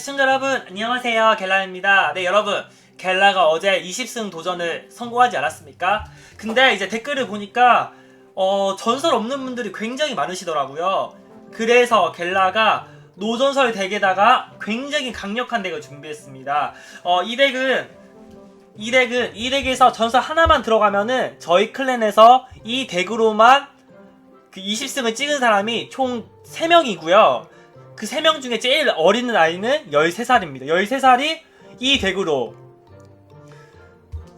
시청자 여러분 안녕하세요. 겔라입니다. 네 여러분. 겔라가 어제 20승 도전을 성공하지 않았습니까? 근데 이제 댓글을 보니까 어, 전설 없는 분들이 굉장히 많으시더라고요. 그래서 겔라가 노전설 덱에다가 굉장히 강력한 덱을 준비했습니다. 어, 이 덱은 이 덱은 이 덱에서 전설 하나만 들어가면은 저희 클랜에서 이 덱으로만 그 20승을 찍은 사람이 총 3명이고요. 그 3명 중에 제일 어린 아이는 13살입니다. 13살이 이 덱으로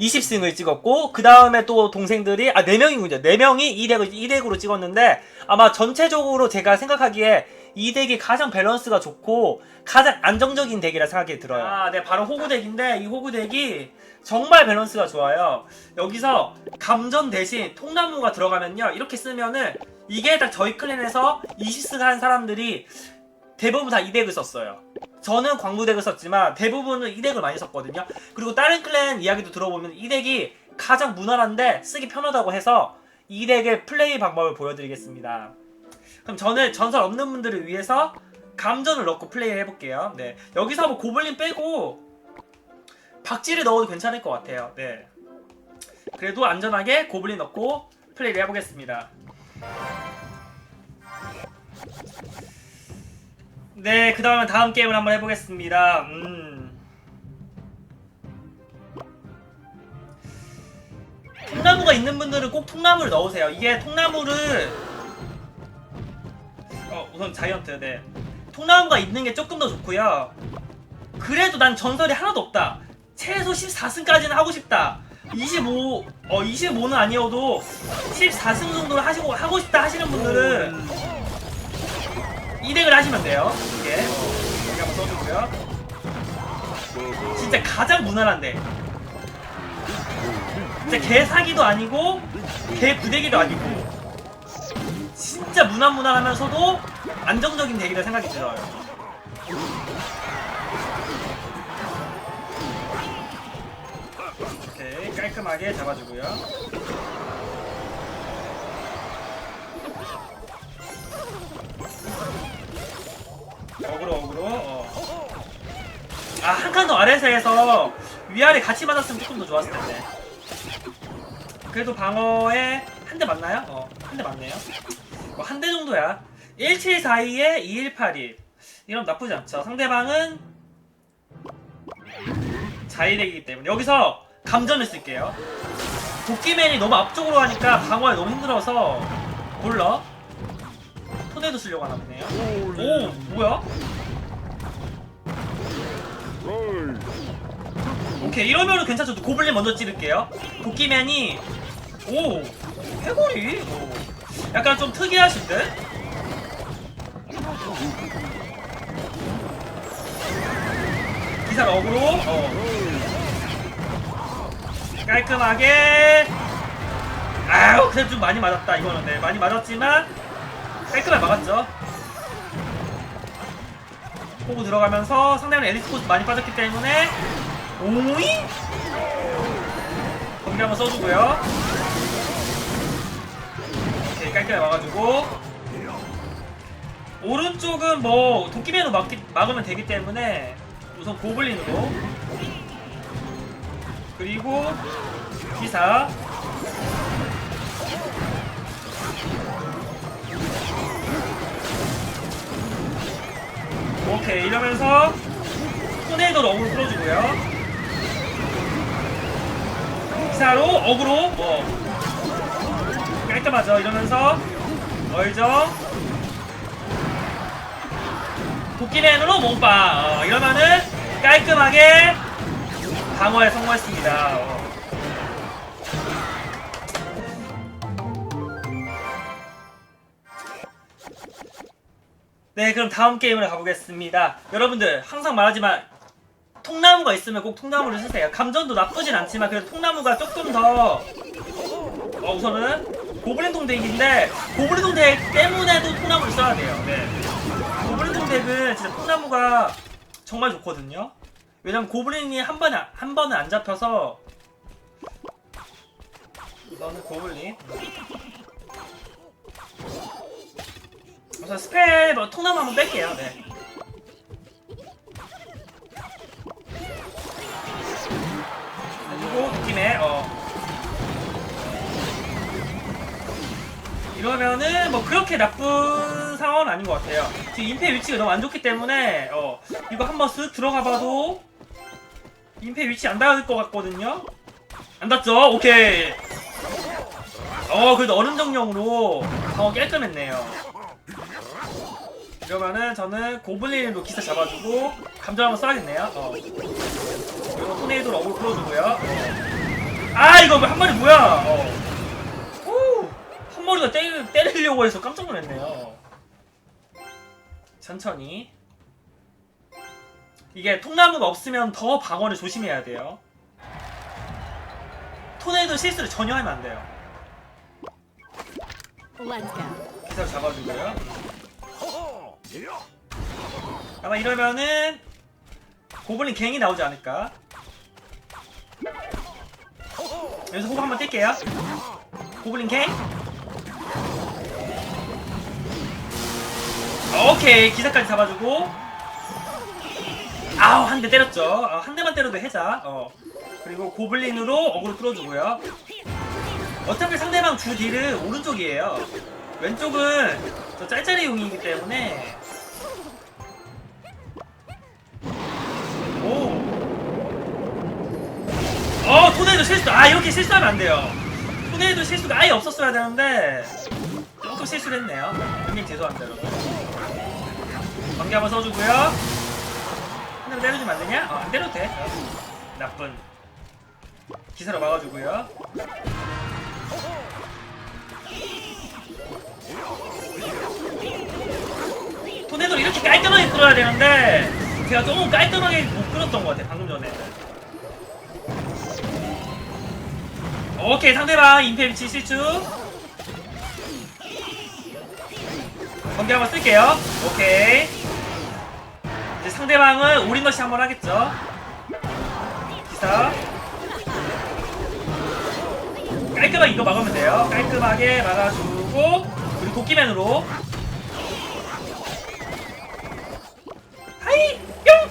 20승을 찍었고 그 다음에 또 동생들이 아 4명이군요. 4명이 이 덱을 이 덱으로 찍었는데 아마 전체적으로 제가 생각하기에 이 덱이 가장 밸런스가 좋고 가장 안정적인 덱이라 생각이 들어요. 아, 네, 바로 호구 덱인데 이 호구 덱이 정말 밸런스가 좋아요. 여기서 감전 대신 통나무가 들어가면요. 이렇게 쓰면은 이게 딱 저희 클랜에서 20승 한 사람들이 대부분 다 이 덱을 썼어요. 저는 광부 덱을 썼지만 대부분은 이 덱을 많이 썼거든요. 그리고 다른 클랜 이야기도 들어보면 이 덱이 가장 무난한데 쓰기 편하다고 해서 이 덱의 플레이 방법을 보여드리겠습니다. 그럼 저는 전설 없는 분들을 위해서 감전을 넣고 플레이를 해볼게요. 네. 여기서 뭐 고블린 빼고 박쥐를 넣어도 괜찮을 것 같아요. 네. 그래도 안전하게 고블린 넣고 플레이를 해보겠습니다. 네, 그 다음에 다음 게임을 한번 해보겠습니다. 음. 통나무가 있는 분들은 꼭 통나무를 넣으세요. 이게 통나무를 어, 우선 자이언트, 네. 통나무가 있는 게 조금 더 좋고요. 그래도 난 전설이 하나도 없다. 최소 14승까지는 하고 싶다. 25, 어, 25는 아니어도 14승 정도를 하시고, 하고 싶다 하시는 분들은 이 덱을 하시면 돼요. 이게. 여기 한번 써주고요. 진짜 가장 무난한데. 진짜 개 사기도 아니고, 개 부대기도 아니고, 진짜 무난무난하면서도 안정적인 덱이라 생각이 들어요. 오케이 깔끔하게 잡아주고요. 어그로 어그로. 어. 아한 칸 더 아래에서 해서 위아래 같이 맞았으면 조금 더 좋았을 텐데. 그래도 방어에 한 대 맞나요? 어, 한 대 맞네요. 뭐 한 대 정도야. 1742에 2181. 이런 나쁘지 않죠. 상대방은 자일이기 때문에 여기서 감전을 쓸게요. 도끼맨이 너무 앞쪽으로 하니까 방어에 너무 힘들어서 몰라. 토네도 쓰려고 하나 보네요. 오, 뭐야? 오케이, 이러면은 괜찮죠. 고블린 먼저 찌를게요. 도끼맨이 오, 해골이 오. 약간 좀 특이하실 듯? 기사 어그로 어. 깔끔하게 아유 그래도 좀 많이 맞았다 이거는 네 많이 맞았지만 깔끔하게 막았죠? 호구 들어가면서 상대는 엘리트 코스 많이 빠졌기 때문에 오잉? 경기 한번 써주고요. 오케이 깔끔하게 막아주고. 오른쪽은 뭐 도끼맨으로 막기, 막으면 되기 때문에 우선 고블린으로. 그리고 기사 오케이 이러면서 토네이도로 어그로 풀어주고요. 기사로 어그로 뭐. 깔끔하죠? 이러면서 얼정 도끼맨으로 몸빵. 어, 이러면은 깔끔하게 방어에 성공했습니다. 어. 네, 그럼 다음 게임을 가보겠습니다. 여러분들 항상 말하지만 통나무가 있으면 꼭 통나무를 쓰세요. 감전도 나쁘진 않지만 그래도 통나무가 조금 더 어, 우선은 고블린 동덱인데 고블린 동덱 때문에도 통나무를 써야 돼요. 네. 고블린 동덱은 진짜 통나무가 정말 좋거든요. 왜냐면 고블린이 한 번에 한 번은 안 잡혀서 이거는 고블린. 우선 스펠 뭐 통나무 한번 뺄게요. 네. 그리고 그 팀에 어 이러면은 뭐 그렇게 나쁜 상황은 아닌 것 같아요. 지금 임페 위치가 너무 안 좋기 때문에 어 이거 한번 쓱 들어가봐도 임페 위치 안 닿을 것 같거든요. 안 닿죠? 오케이. 어 그래도 어른 정령으로 어 깔끔했네요. 이러면은 저는 고블린으로 기사 잡아주고 감정 한번 써야겠네요. 어. 그리고 토네이도로 어그로 풀어주고요. 아 이거 한 마리 뭐야? 어. 오, 한 마리가 때리, 때리려고 해서 깜짝 놀랐네요. 천천히. 이게 통나무가 없으면 더 방어를 조심해야 돼요. 토네이도 실수를 전혀 하면 안 돼요. Let's go. 기사 잡아주고요. 아마 이러면은 고블린 갱이 나오지 않을까? 여기서 호흡 한번 뛸게요. 고블린 갱. 오케이 기사까지 잡아주고 아우 한 대 때렸죠. 어, 한 대만 때려도 해자. 어. 그리고 고블린으로 어그로 끌어주고요. 어차피 상대방 주 딜은 오른쪽이에요. 왼쪽은 저 짤짤이 용이기 때문에 어, 토네이도 실수. 아, 이렇게 실수하면 안 돼요. 토네이도 실수가 아예 없었어야 되는데 조금 실수를 했네요. 형님 죄송합니다, 여러분. 관계 한번 써주고요. 한 대만 때려주면 안 되냐? 어, 안 때려도 돼. 나쁜. 기사로 막아주고요. 토네도 이렇게 깔끔하게 끌어야 되는데 제가 조금 깔끔하게 못 끌었던 것 같아 방금 전에 오케이 상대방 임페 위치 실수 번개 한번 쓸게요. 오케이. 이제 상대방은 올인러시 한번 하겠죠. 기사. 깔끔하게 이거 막으면 돼요. 깔끔하게 막아주고 그리고 도끼맨으로. 하이! 뿅!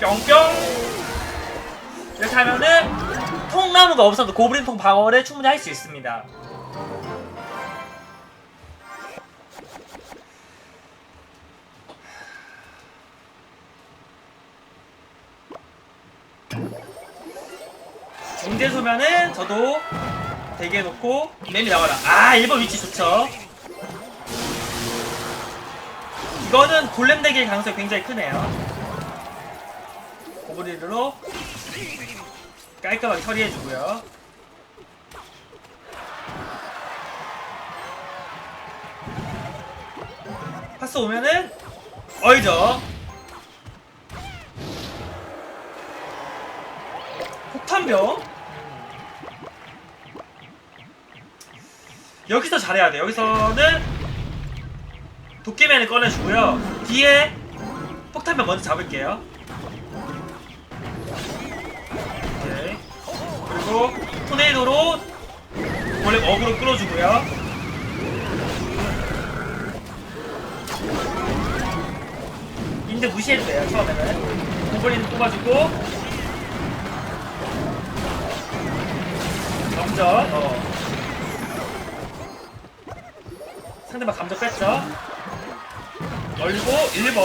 뿅뿅. 이렇게 하면은 통나무가 없어도 고블린통 방어를 충분히 할 수 있습니다. 정제소면은 저도 대기해 놓고 맵이 나와라. 아 1번 위치 좋죠? 이거는 골렘 대기의 가능성이 굉장히 크네요. 고블린으로 깔끔하게 처리해주고요. 파스 오면은 어이죠 폭탄병. 여기서 잘해야 돼 여기서는 도끼맨을 꺼내주고요. 뒤에 폭탄병 먼저 잡을게요 그리고 토네이도로 원래 어그로 끌어주고요. 인데 무시해도 돼요 처음에는. 고블린 뽑아주고. 감정 어. 상대방 감정 뺐죠? 얼고 1번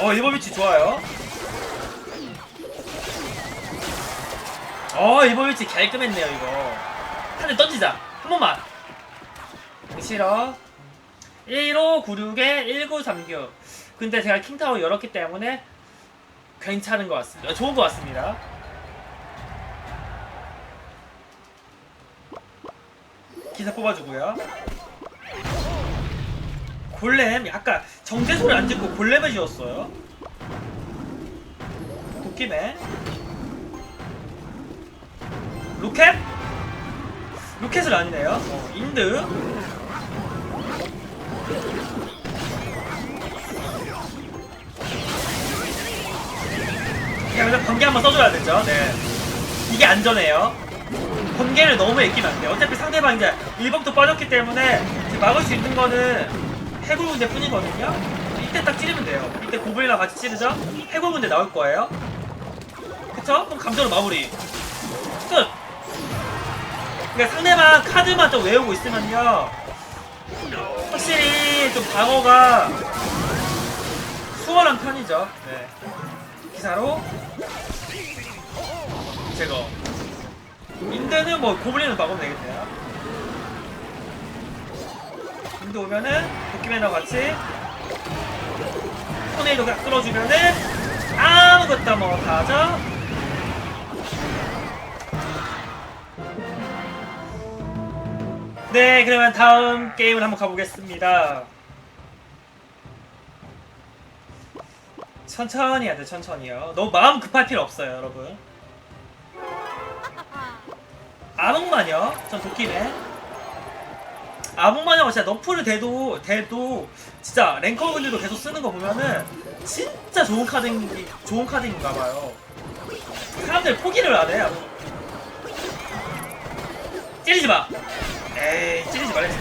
어 1번 위치 좋아요 어 1번 위치 깔끔했네요 이거. 한 대 던지자. 한 번만. 싫어 1596에 1936 근데 제가 킹타워 열었기 때문에 괜찮은 것 같습니다. 좋은 것 같습니다. 기사 뽑아주고요. 골렘 아까 정제소를 안 짓고 골렘을 지었어요. 도끼맨 로켓? 로켓을 아니네요. 어, 인드 이게 그냥 번개 한번 써줘야 되죠. 네. 이게 안전해요. 번개를 너무 아끼면 안 돼요. 어차피 상대방 이제 1법도 빠졌기 때문에 막을 수 있는 거는 해골 군대 뿐이거든요. 이때 딱 찌르면 돼요. 이때 고블린이랑 같이 찌르죠? 해골 군대 나올 거예요. 그쵸? 그럼 감정으로 마무리. 끝! 그러니까 상대방 카드만 좀 외우고 있으면요. 상대방이 좀 방어가 수월한 편이죠. 네. 기사로 제거. 인드는 뭐 고블린을 막으면 되겠네요. 인드 오면은 도끼맨하고 같이 토네이도 가 끌어주면은 아무것도 못하죠. 네, 그러면 다음 게임을 한번 가보겠습니다. 천천히 해야 돼, 천천히요. 너무 마음 급할 필요 없어요, 여러분. 아몽마녀, 전 도끼네. 아몽마녀가 진짜 너프를 대도, 대도, 진짜 랭커분들도 계속 쓰는 거 보면은, 진짜 좋은 카드인, 좋은 카드인가 봐요. 사람들 포기를 안 해요. 찌르지 마! 에이, 찌르지 말랬지.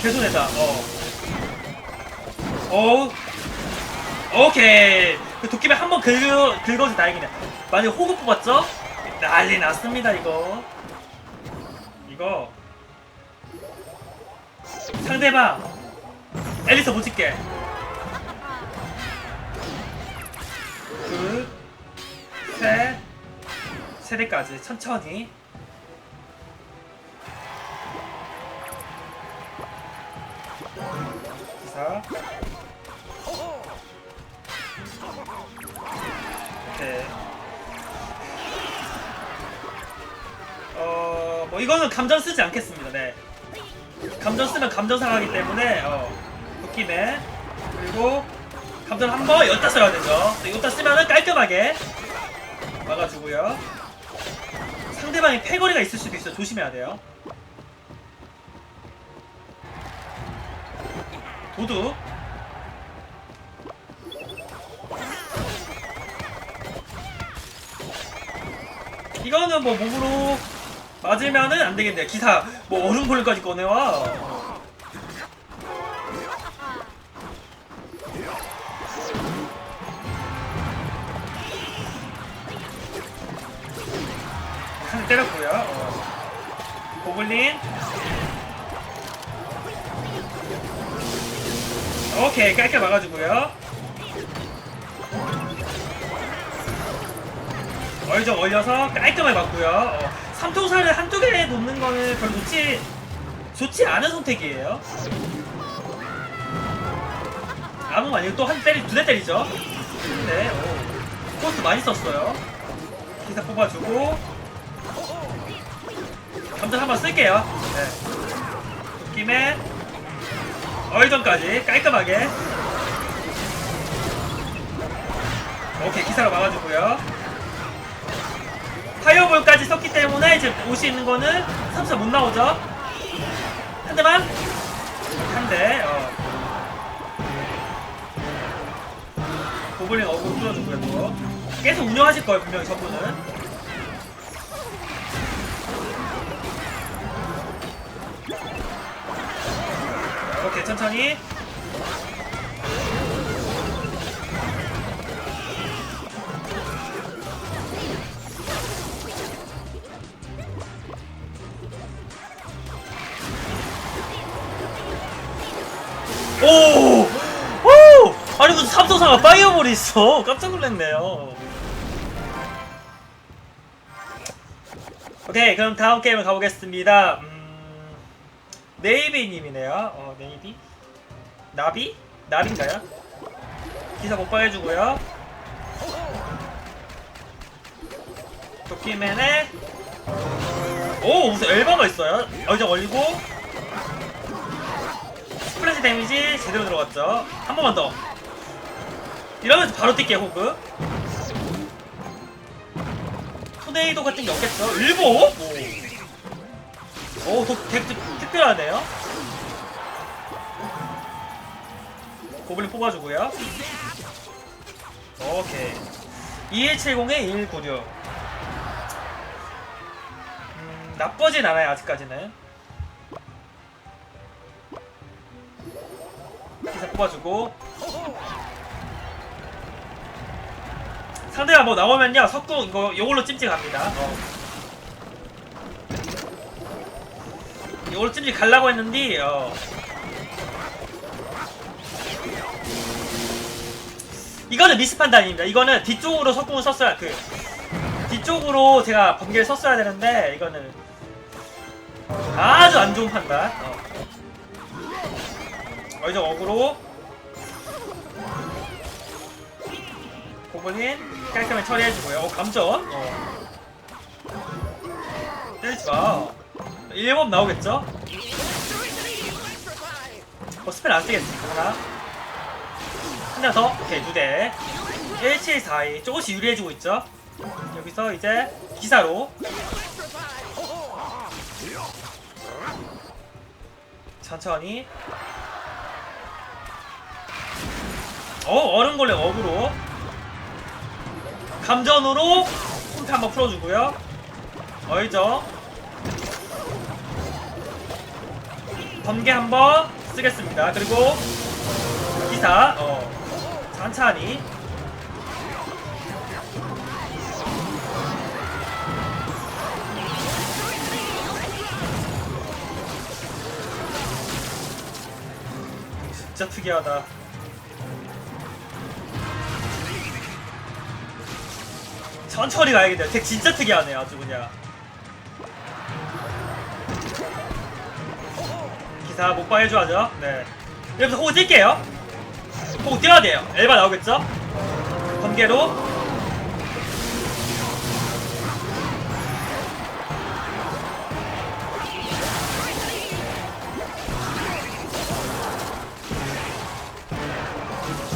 개손해다, 어. 어우. 오케이. 그 도끼를 한번 긁어, 긁어서 다행이네. 만약 호구 뽑았죠? 난리 났습니다, 이거. 이거. 상대방. 앨리스 못 찍게. 둘, 셋, 세 대까지 천천히. 기사. 오케이. 어, 뭐 이거는 감전 쓰지 않겠습니다. 네. 감전 쓰면 감전 상하기 때문에 어, 도끼네. 그리고 감전 한 번 여기다 써야 되죠. 네, 여기다 쓰면은 깔끔하게 막아주고요. 상대방이 패거리가 있을 수도 있어. 조심해야 돼요. 도둑. 이거는 뭐 몸으로 맞으면은 안 되겠네. 기사 뭐 얼음볼까지 꺼내와. 때렸고요. 어. 고블린. 오케이 깔끔 막아주고요. 얼적 얼려서 깔끔하게 맞고요. 어, 삼통사를 한쪽에 놓는 거는 별로 좋지 좋지 않은 선택이에요. 아무 아니고 또 한 때리 두 대 때리죠. 네, 오. 코스 많이 썼어요. 기사 뽑아주고 감정 한번 쓸게요. 네. 김에 얼전까지 깔끔하게. 오케이 기사로 막아주고요. 파이어볼까지 썼기 때문에 올수 있는 거는 3사 못 나오죠. 한 대만 한 대. 어. 고블린 어그 뚫어주고요 또. 계속 운영하실 거예요 분명히 저분은. 천천히. 오! 오! 아니 무슨 삼성사가 파이어볼이 있어 깜짝 놀랐네요 오케이 그럼 다음 게임을 가보겠습니다 음... 네이비님이네요 어 네이비? 나비? 나비인가요? 기사 못봐 해주고요 도끼맨에 오 무슨 엘바가 있어요 얼정 얼리고 스플래시 데미지 제대로 들어갔죠. 한 번만 더. 이러면서 바로 뛸게요, 호그. 토네이도 같은 게 없겠죠? 일보? 오, 오 더, 되게 특- 특별하네요. 고블린 뽑아주고요. 오케이. 2170에 2196. 음, 나쁘진 않아요, 아직까지는. 기사 뽑아주고 상대가 뭐 나오면요 석궁 이거 요걸로 찜찜합니다 어. 이걸로 찜질 갈라고 했는데 어. 이거는 미스 판단입니다. 이거는 뒤쪽으로 석궁을 썼어야 그 뒤쪽으로 제가 번개를 썼어야 되는데 이거는 아주 안 좋은 판단. 어. 어 이제 어그로 고블린 깔끔하게 처리해주고요. 어 감전. 어. 때리지 마. 1번 나오겠죠? 어, 스펠 안 쓰겠습니다. 하나. 한 대 더. 오케이, 두 대. 1, 7, 4, 2. 조금씩 유리해지고 있죠? 여기서 이제 기사로. 천천히. 어, 얼음골렘 어그로. 감전으로 손패 한번 풀어주고요. 어이죠. 번개 한번 쓰겠습니다. 그리고 기사 어 천천히 진짜 특이하다. 천천히 가야겠네요. 덱 진짜 특이하네 아주 그냥. 기사 목방 해줘야죠. 네. 여기서 호구 뛸게요. 호구 뛰어야 돼요. 엘바 나오겠죠? 번개로.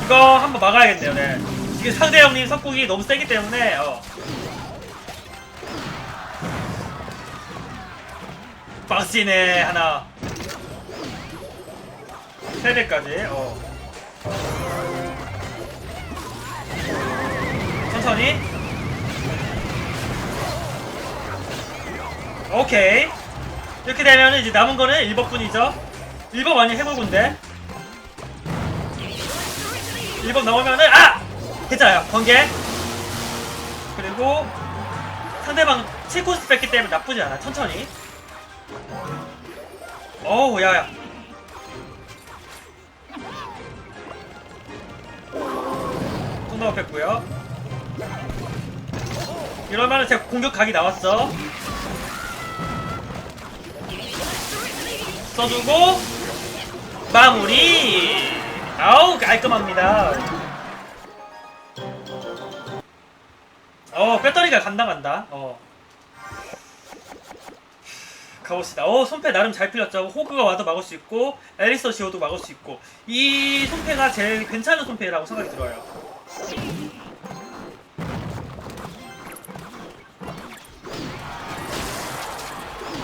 이거 한번 막아야겠네요. 네. 지금 상대 형님 석궁이 너무 세기 때문에 어. 박스네 하나. 세대까지 어. 천천히. 오케이. 이렇게 되면 이제 남은 거는 1번뿐이죠. 1번 완전 해골군데. 1번 나오면은 아! 괜찮아요. 번개. 그리고 상대방 7코스 뺐기 때문에 나쁘지 않아. 천천히. 어우 야야 톤나우 뺐고요. 이러면은 제가 공격 각이 나왔어. 써주고 마무리. 아우 깔끔합니다. 어 배터리가 간다 어. 가봅시다. 어, 손패 나름 잘 풀렸죠. 호그가 와도 막을 수 있고, 에리서 지오도 막을 수 있고, 이 손패가 제일 괜찮은 손패라고 생각이 들어요.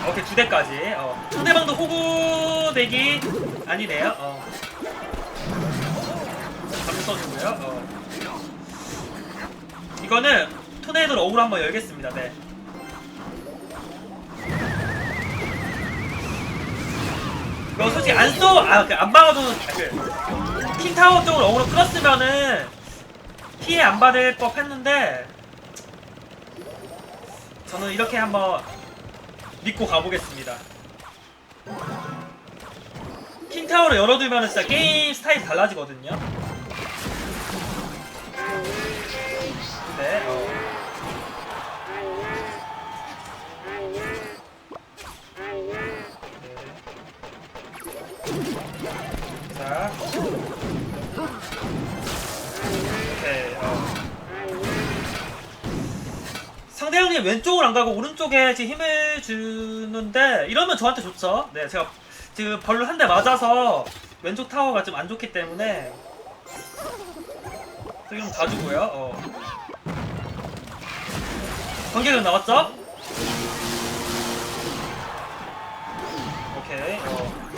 오케이, 두 대까지. 어. 상대방도 호구 대기 아니네요. 어. 감써주고요 어. 이거는 토네이도로 어그로 한번 열겠습니다. 네. 이거 솔직히 안 써, 아, 그, 안 막아도, 아, 그, 킹타워 쪽으로 어그로 끌었으면은, 피해 안 받을 법 했는데, 저는 이렇게 한번 믿고 가보겠습니다. 킹타워를 열어두면은 진짜 게임 스타일이 달라지거든요. 네, 어. 자. 상대 형님 왼쪽을 안 가고 오른쪽에 지금 힘을 주는데 이러면 저한테 좋죠. 네, 제가 지금 벌로 한 대 맞아서 왼쪽 타워가 좀 안 좋기 때문에 지금 가주고요. 어. 관계가 나왔죠? 오케이. 어.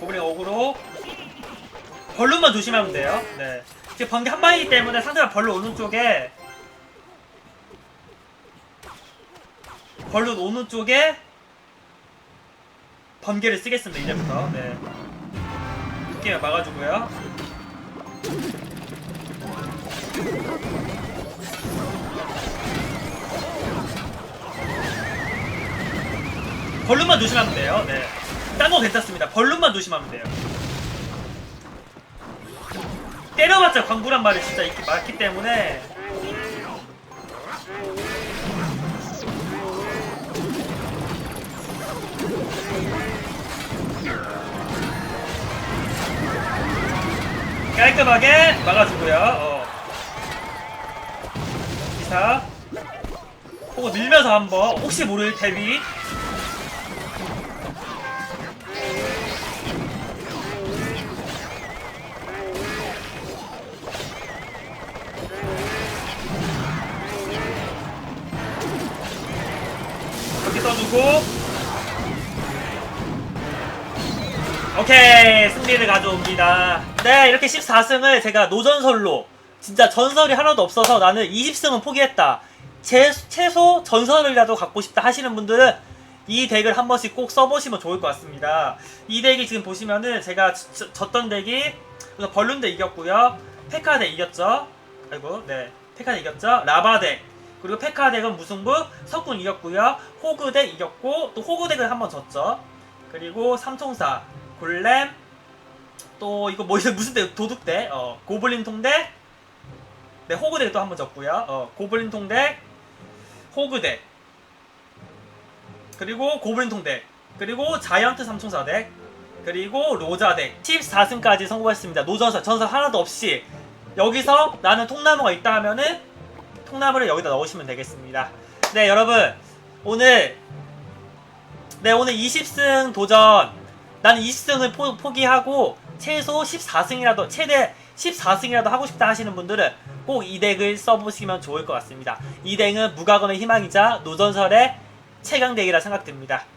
고블린 어그로 벌룬만 조심하면 돼요. 네. 지금 번개 한 방이기 때문에 상대가 벌룬 오는 쪽에 벌룬 오는 쪽에 번개를 쓰겠습니다. 이제부터. 네. 두께를 막아주고요. 벌룬만 조심하면 돼요. 네. 딴 거 괜찮습니다. 벌룬만 조심하면 돼요. 때려봤자 광부란 말이 진짜 있기 많기 때문에 깔끔하게 막아주고요. 어. 기사. 보고 밀면서 한번 혹시 모를 대비. 주고. 오케이 승리를 가져옵니다. 네 이렇게 14승을 제가 노전설로 진짜 전설이 하나도 없어서 나는 20승은 포기했다. 제, 최소 전설이라도 갖고 싶다 하시는 분들은 이 덱을 한 번씩 꼭 써보시면 좋을 것 같습니다. 이 덱이 지금 보시면은 제가 지- 지- 졌던 덱이 벌룬 덱 이겼고요. 페카 덱 이겼죠? 아이고 네. 페카 덱 이겼죠? 라바 덱 그리고 페카 덱은 무승부 석군 이겼고요. 호그 덱 이겼고 또 호그 덱을 한번 졌죠. 그리고 삼총사 골렘 또 이거 뭐 이거 무슨 대? 도둑 대? 어 고블린 통대? 네 호그덱 또한번 졌고요. 어 고블린 통대 호그덱. 그리고 고블린 통대. 그리고 자이언트 삼총사 덱. 그리고 로자 덱. 14승까지 성공했습니다. 노전사 전설 하나도 없이. 여기서 나는 통나무가 있다 하면은 통나무를 여기다 넣으시면 되겠습니다 네 여러분 오늘 네 오늘 20승 도전 나는 20승을 포, 포기하고 최소 14승이라도 최대 14승이라도 하고 싶다 하시는 분들은 꼭 이 덱을 써보시면 좋을 것 같습니다. 이 덱은 무과금의 희망이자 노전설의 최강 덱이라 생각됩니다.